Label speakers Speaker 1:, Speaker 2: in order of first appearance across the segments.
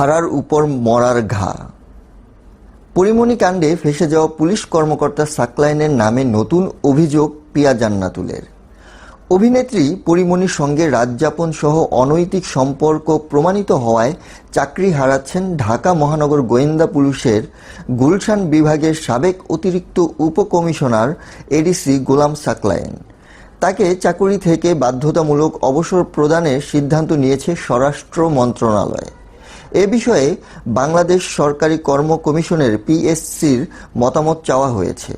Speaker 1: খাড়ার উপর মরার ঘা। পরিমণি কাণ্ডে ফেসে যাওয়া পুলিশ কর্মকর্তা সাকলাইনের নামে নতুন অভিযোগ পিয়া জান্নাতুলের। অভিনেত্রী পরিমণির সঙ্গে রাতযাপন সহ অনৈতিক সম্পর্ক প্রমাণিত হওয়ায় চাকরি হারাচ্ছেন ঢাকা মহানগর গোয়েন্দা পুলিশের গুলশান বিভাগের সাবেক অতিরিক্ত উপকমিশনার এডিসি গোলাম সাকলাইন। তাকে চাকুরি থেকে বাধ্যতামূলক অবসর প্রদানের সিদ্ধান্ত নিয়েছে স্বরাষ্ট্র মন্ত্রণালয়। এ বিষয়ে বাংলাদেশ সরকারি কর্ম কমিশনের পিএসসির মতামত চাওয়া হয়েছে।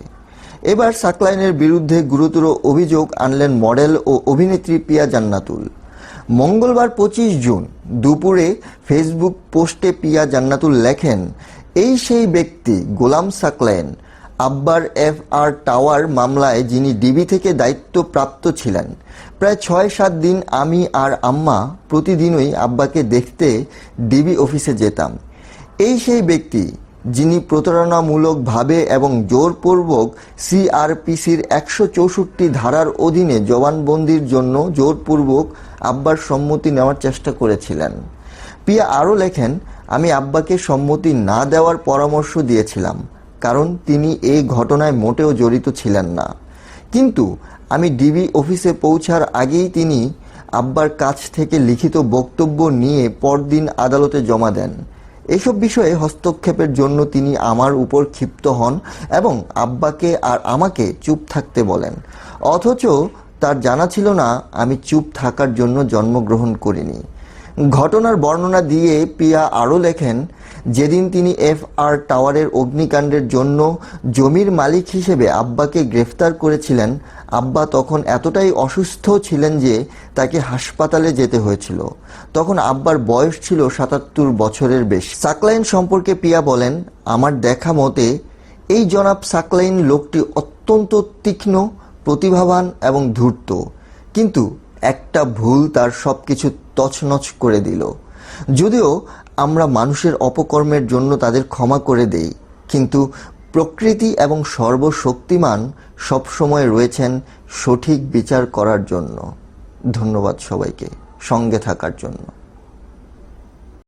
Speaker 1: এবার সাকলাইনের বিরুদ্ধে গুরুতর অভিযোগ আনলেন মডেল ও অভিনেত্রী পিয়া জান্নাতুল। মঙ্গলবার পঁচিশ জুন দুপুরে ফেসবুক পোস্টে পিয়া জান্নাতুল লেখেন, এই সেই ব্যক্তি গোলাম সাকলাইন আব্বার এফ আর টাওয়ার মামলায় যিনি ডিবি থেকে দায়িত্বপ্রাপ্ত ছিলেন। প্রায় ছয় সাত দিন আমি আর আম্মা প্রতিদিনই আব্বাকে দেখতে ডিবি অফিসে যেতাম। এই সেই ব্যক্তি যিনি প্রতারণামূলকভাবে এবং জোরপূর্বক সিআরপিসির একশো চৌষট্টি ধারার অধীনে জবানবন্দির জন্য জোরপূর্বক আব্বার সম্মতি নেওয়ার চেষ্টা করেছিলেন। পিয়া আরও লেখেন, আমি আব্বাকে সম্মতি না দেওয়ার পরামর্শ দিয়েছিলাম। কারণ তিনি এই ঘটনায় মোটেও জড়িত ছিলেন না। কিন্তু আমি ডিবি অফিসে পৌঁছার আগেই তিনি আব্বার কাছ থেকে লিখিত বক্তব্য নিয়ে পরদিন আদালতে জমা দেন। এসব বিষয়ে হস্তক্ষেপের জন্য তিনি আমার উপর ক্ষিপ্ত হন এবং আব্বাকে আর আমাকে চুপ থাকতে বলেন। অথচ তার জানা ছিল না, আমি চুপ থাকার জন্য জন্মগ্রহণ করিনি। ঘটনার বর্ণনা দিয়ে পিয়া আরও লেখেন, যেদিন তিনি এফ আর টাওয়ারের অগ্নিকাণ্ডের জন্য জমির মালিক হিসেবে আব্বাকে গ্রেফতার করেছিলেন, আব্বা তখন এতটাই অসুস্থ ছিলেন যে তাকে হাসপাতালে যেতে হয়েছিল। তখন আব্বার বয়স ছিল সাতাত্তর বছরের বেশি। সাকলাইন সম্পর্কে পিয়া বলেন, আমার দেখা মতে, এই জনাব সাকলাইন লোকটি অত্যন্ত তীক্ষ্ণ, প্রতিভাবান এবং ধূর্ত। কিন্তু একটা ভুল তার সব কিছু তছনছ করে দিল। যদিও আমরা মানুষের অপকর্মের জন্য তাদের ক্ষমা করে দেই, কিন্তু প্রকৃতি এবং সর্বশক্তিমান সবসময় রয়েছেন সঠিক বিচার করার জন্য। ধন্যবাদ সবাইকে, সঙ্গে থাকার জন্য।